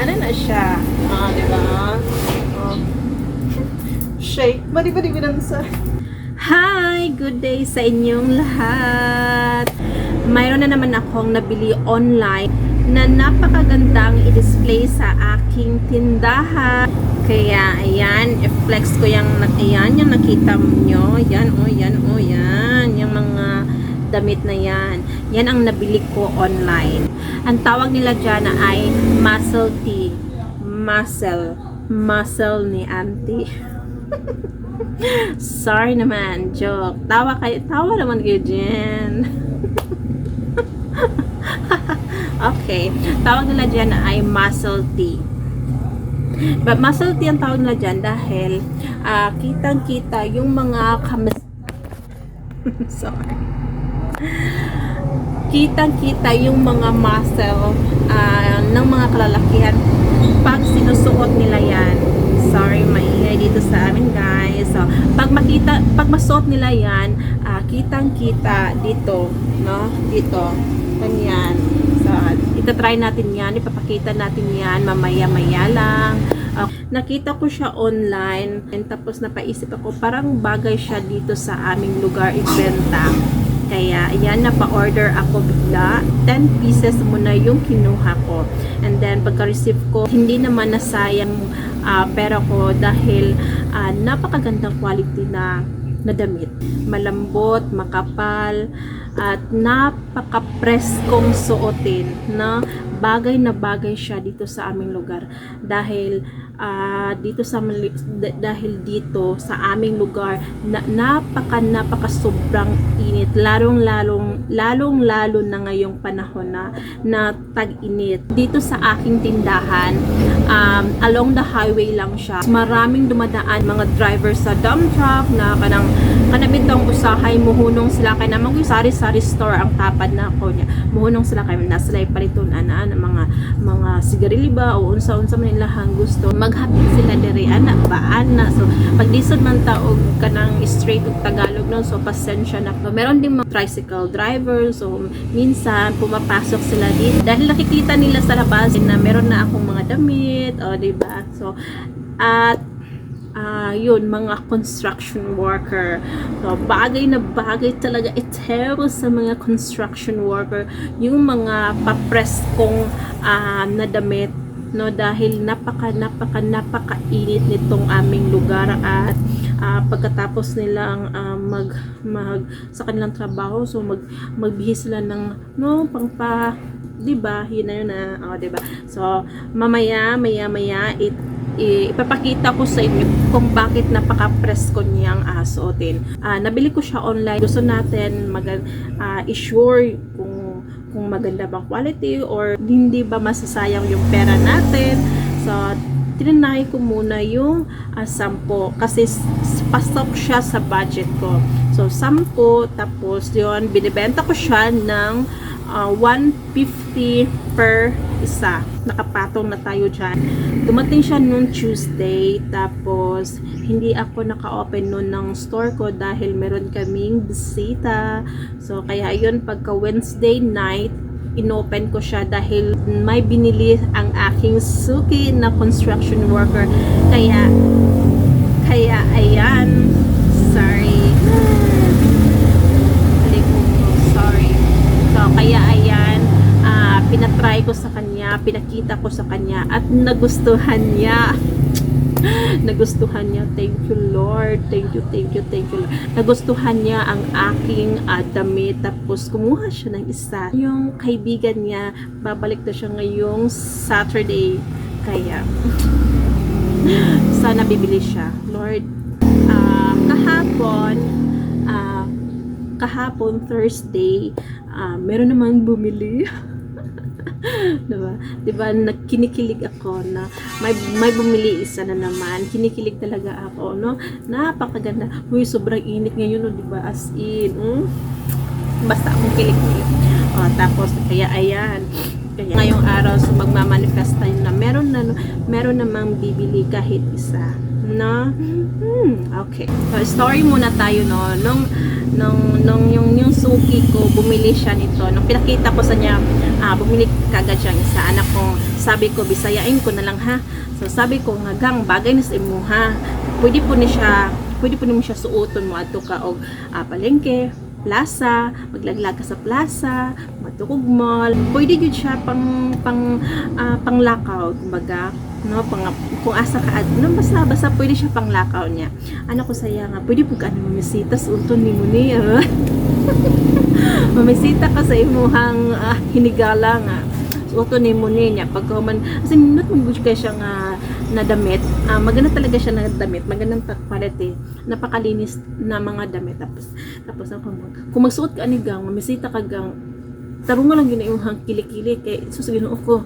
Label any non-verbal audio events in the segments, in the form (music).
Ano na siya? Ah, di ba? Oh. Shake. Bari bari binansa. Hi! Good day sa inyong lahat! Mayroon na naman akong nabili online na napakagandang i-display sa aking tindahan. Kaya, ayan, i-flex ko yung, ayan, yung nakita nyo. Yan, oh, yan, oh, yan. Yung mga damit na yan. Yan ang nabili ko online. Ang tawag nila dyan ay muscle tea. Muscle. Muscle ni auntie. (laughs) Sorry naman, joke. Tawa kayo, tawa naman kayo dyan. (laughs) okay. Tawag nila dyan ay muscle tea. But muscle tea ang tawag nila dyan dahil ah, kitang-kita yung mga kamas... (laughs) Sorry. Kitang-kita yung mga muscle ah, ng mga kalalakihan pag sinusuot nila yan. Sorry, maingay dito sa amin guys. So, pag makita, pag masuot nila yan, ah, kitang-kita dito, no? Dito. Ganyan. So, itatry natin yan, ipapakita natin yan mamaya-maya lang. Ah, nakita ko siya online and tapos napaisip ako parang bagay siya dito sa aming lugar ibenta. Kaya, ayan, napa-order ako bigla. 10 pieces muna yung kinuha ko. And then, pagka-receive ko, hindi naman nasayang ah, pera ko dahil ah, napakagandang quality na na damit. Malambot, makapal, at napaka-preskong suotin na bagay na bagay siya dito sa aming lugar dahil ah, dito sa dahil dito sa aming lugar na, napaka napaka sobrang init. Lalong lalong lalong lalo na ngayong panahon na na tag-init. Dito sa aking tindahan um, along the highway lang siya. Maraming dumadaan mga driver sa dump truck na kanang kanabitang usahay. Muhunong sila kay namang sari-sari store ang tapad na ako niya. Muhunong sila kay nasalay paliton ana ng mga mga sigarilyo ba o unsa-unsa man ilahang gusto maghapit sila diri ana ba? Ana. So pag disod man ta og kanang straight og Tagalog no so pasensya na so, meron ding mga tricycle driver so minsan pumapasok sila dito dahil nakikita nila sa labas na meron na akong mga damit o di ba? So at ah yun, mga construction worker. So, bagay na bagay talaga. Ito sa mga construction worker. Yung mga papres kong ah, na damit no dahil napaka napaka napaka init nitong aming lugar at ah, pagkatapos nilang ah, mag mag sa kanilang trabaho so mag magbihis sila ng no pangpa 'di ba yun na yun na oh, 'di ba so mamaya maya maya it ipapakita ko sa inyo kung bakit napaka-presko niyang uh, suotin. Ah, nabili ko siya online. Gusto natin mag ah, i-sure kung maganda bang quality or hindi ba masasayang yung pera natin. So, tinanay ko muna yung uh, sampo kasi pasok siya sa budget ko. So, sampo, tapos yun, binibenta ko siya ng ah, 150 per isa. Nakapatong na tayo dyan. Dumating siya noon Tuesday, tapos hindi ako naka-open noon ng store ko dahil meron kaming bisita. So, kaya yun, pagka Wednesday night, inopen ko siya dahil may binili ang aking suki na construction worker. Kaya, ayan, sorry. Balik ko to, sorry. So, kaya ayan, ah, pinatry ko sa pinakita ko sa kanya, at nagustuhan niya. (laughs) nagustuhan niya. Thank you, Lord. Thank you, thank you, thank you, Lord. Nagustuhan niya ang aking ah, damit. Tapos, kumuha siya ng isa. Yung kaibigan niya, babalik na siya ngayong Saturday. Kaya, (laughs) sana bibili siya. Lord, ah, kahapon, ah, kahapon Thursday, ah, meron namang bumili. (laughs) (laughs) diba? Diba, nakinikilig ako na may, may bumili isa na naman. Kinikilig talaga ako, no? Napakaganda. Uy, sobrang init ngayon, no? Diba? As in, mm? basta akong kilig-kilig. O, tapos, kaya ayan. Kaya ngayong araw, so magmamanifest tayo na meron na, meron namang bibili kahit isa. No? Hmm, okay. So, story muna tayo, no? Nung, nung, nung yung, yung suki ko, bumili siya nito. Nung pinakita ko sa niya, ah, bumili kagad siya isa. Anak ko, sabi ko, bisayain ko na lang ha. So, sabi ko, nga gang, bagay na sa imo ha. Pwede po ni siya, pwede po ni mo siya suoton mo ato ka og ah, palengke, plaza, maglaglag ka sa plaza, matukog mall. Pwede gyud siya pang pang ah, pang lakaw, kumbaga, no, pang kung asa ka no, basta basta pwede siya pang lakaw niya. Ano ko saya nga, pwede pug ano mamisita sa uton ni mo ah. (laughs) mamisita ka sa imuhang ah, hinigala nga. So, uton ni mo ni niya pag man kasi not mo siya nga na damit. Ah, maganda talaga siya na damit, magandang quality. Napakalinis na mga damit tapos tapos ako kung magsuot ka ani gang, mamisita ka gang, tarungan lang yun yung kilikili kay sus Ginoo ko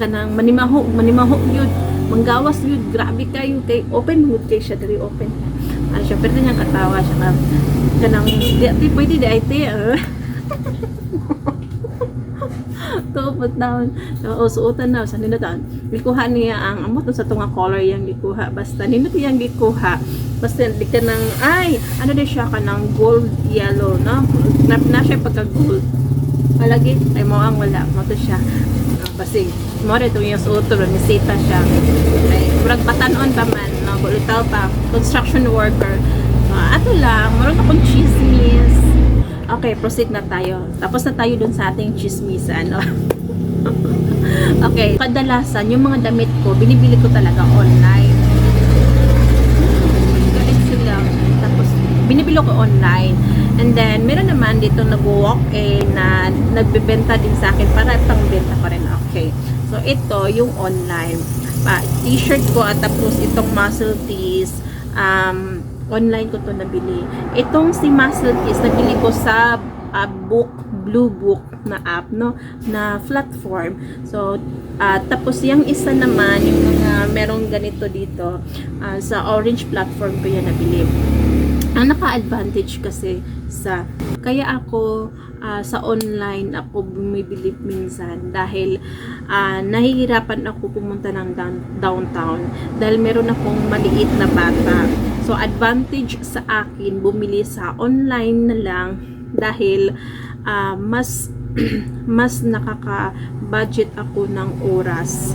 kanang manimaho manimaho yun manggawas yun grabe kayo kay open mood kay siya diri open ano siya pero niyang katawa siya nga kanang di di pwede di ay te ah. (laughs) Tupot down. So, suotan na. Sa ninutan. Gikuha niya ang amot sa tunga color yung gikuha. Basta ninot yung gikuha. Basta di ka ng, ay, ano din siya ka ng gold yellow, no? Na, na siya pagka gold. Palagi, ay mo ang wala. Mo to siya. Uh, basi, mo rin itong yung suoto, nisita siya. Ay, murag patanon pa man, no? Bulitaw pa. Construction worker. Uh, ato lang, meron akong chismis. Okay, proceed na tayo. Tapos na tayo dun sa ating chismisan. No? (laughs) okay, kadalasan, yung mga damit ko, binibili ko talaga online. Galit sila. Tapos, binibili ko online. And then, meron naman dito nag-walk-in na nagbebenta din sa akin para pang benta ko rin. Okay. So, ito, yung online. Pa, t-shirt ko at tapos itong muscle tees. Um, online ko to nabili. Itong si muscle tees, nabili ko sa ah, book, blue book na app, no? Na platform. So, ah, tapos yung isa naman, yung mga merong ganito dito, ah, sa orange platform ko yan nabili ang naka-advantage kasi sa kaya ako ah, sa online ako bumibili minsan dahil ah, nahihirapan ako pumunta ng down- downtown dahil meron akong maliit na bata. So advantage sa akin bumili sa online na lang dahil ah, mas (clears throat) mas nakaka-budget ako ng oras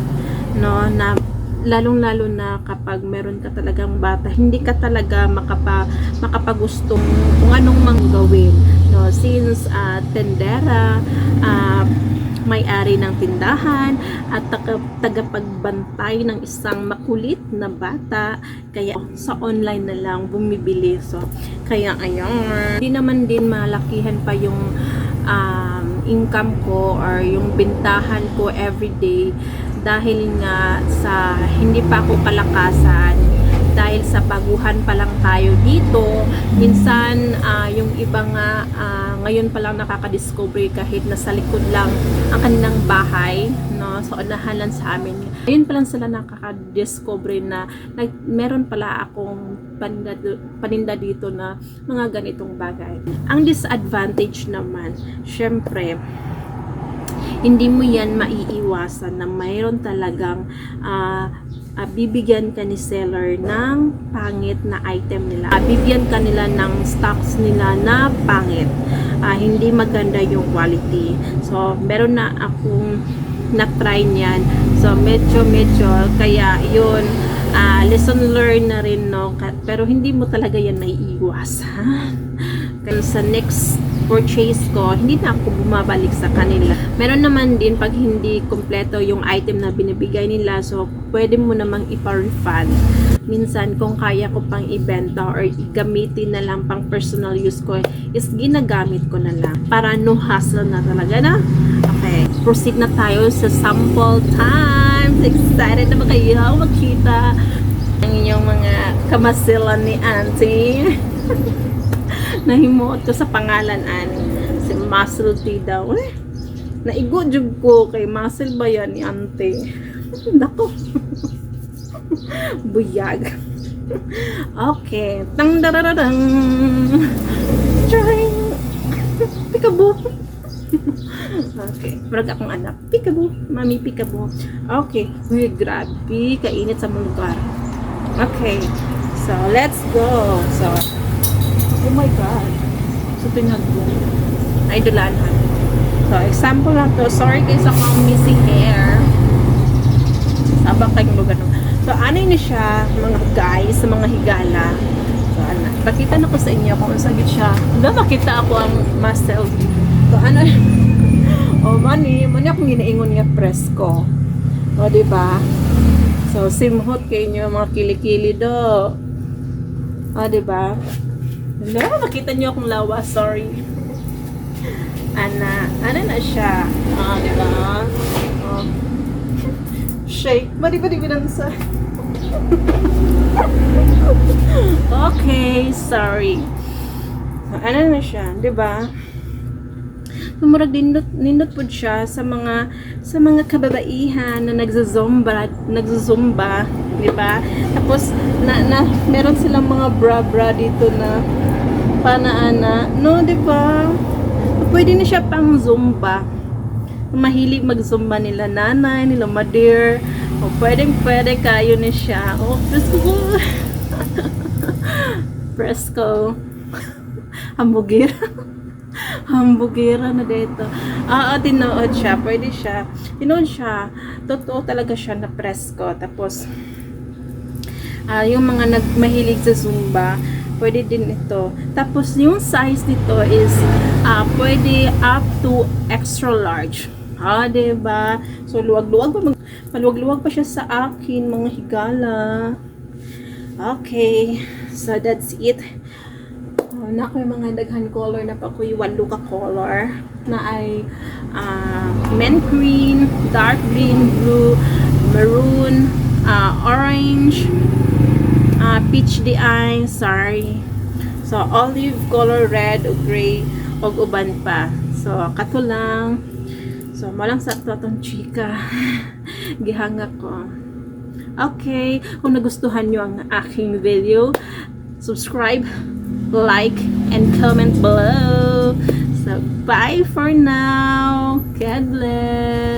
no na lalong-lalo na kapag meron ka talagang bata, hindi ka talaga makapa, makapagustong kung anong mang gawin. No? Since ah, tendera, ah, may-ari ng tindahan, at taga, tagapagbantay ng isang makulit na bata, kaya sa online na lang bumibili. So, kaya ayun, hindi naman din malakihan pa yung um, income ko or yung bintahan ko everyday dahil nga sa hindi pa ako kalakasan dahil sa baguhan pa lang tayo dito minsan ah, yung iba nga ah, ngayon pa lang nakaka-discover kahit nasa likod lang ang kanilang bahay no? Sa unahan sa amin. Ngayon pa lang sila nakaka-discover na nag, meron pala akong paninda, paninda dito na mga ganitong bagay. Ang disadvantage naman syempre hindi mo yan maiiwasan na mayroon talagang ah, ah, bibigyan ka ni seller ng pangit na item nila. Ah, bibigyan ka nila ng stocks nila na pangit. Ah, hindi maganda yung quality. So, meron na akong na-try niyan. So, medyo, medyo, kaya yun, ah, lesson learned na rin, no? Pero hindi mo talaga yan maiiwasan. (laughs) Kaya sa next purchase ko, hindi na ako bumabalik sa kanila. Meron naman din pag hindi kompleto yung item na binibigay nila, so pwede mo namang ipa-refund. Minsan, kung kaya ko pang ibenta or gamitin na lang pang personal use ko, is ginagamit ko na lang. Para no hassle na talaga na. Okay, proceed na tayo sa sample time. Excited na ba kayo makita ang inyong mga kamasilan ni auntie? (laughs) (laughs) nahimuot ko sa pangalan ani si Muscle T daw. Eh naigo jud ko kay Muscle ba yan ni ante? (laughs) Dako. (laughs) Buyag. Okay. Tang darararang. Trying pikabo Okay, murag akong anak. Pikabo, mami pikabo. Okay, uy, grabe, kainit sa mga lugar. Okay. So, let's go. So, oh my God. So, tinagbo. Ay, dulanhan. So, example lang to. Sorry guys, ako ang missing hair. Sabang kayo mo ganun. So, ano yun siya, mga guys, sa mga higala. So, ano, pakita na ko sa inyo kung sagit siya. Diba makita ako ang muscle. So, ano, (laughs) oh, mani, mani akong ginaingon nga presko. O, di ba? So, simhot kayo nyo, mga kilikili do. O, di ba? Wala, makita nyo akong lawa, sorry. Ana, ano na siya? Ah, di ba? Oh. Shake. Mali ba di binansa? okay, sorry. So, ano na siya, di ba? Tumurag nindot nindot po siya sa mga sa mga kababaihan na nagzozomba, nagzozumba, di ba? Tapos na, na meron silang mga bra-bra dito na panaana. No, di ba? Pwede na siya pang zumba. Mahilig mag-zumba nila nanay, nila madir. O pwedeng pwede kayo ni siya. O, presko ko. (laughs) presko. (laughs) Hamburger. (laughs) Hamburgera na dito. Ah, ah, tinood siya. Pwede siya. Tinood siya. Totoo talaga siya na presko. Tapos, ah, yung mga nagmahilig sa Zumba, pwede din ito. Tapos, yung size nito is, ah, pwede up to extra large. Ah, diba? So, luwag-luwag pa. Maluwag-luwag pa siya sa akin, mga higala. Okay. So, that's it. Oh, na yung mga daghan color na pa ko yung walo ka color na ay ah, mint green, dark green, blue, maroon, ah, orange, ah, peach di ay, sorry. So, olive color, red, o gray, o uban pa. So, kato lang. So, malang sa ito itong chika. (laughs) Gihanga ko. Okay, kung nagustuhan nyo ang aking video, subscribe, like, and comment below. So, bye for now. God bless.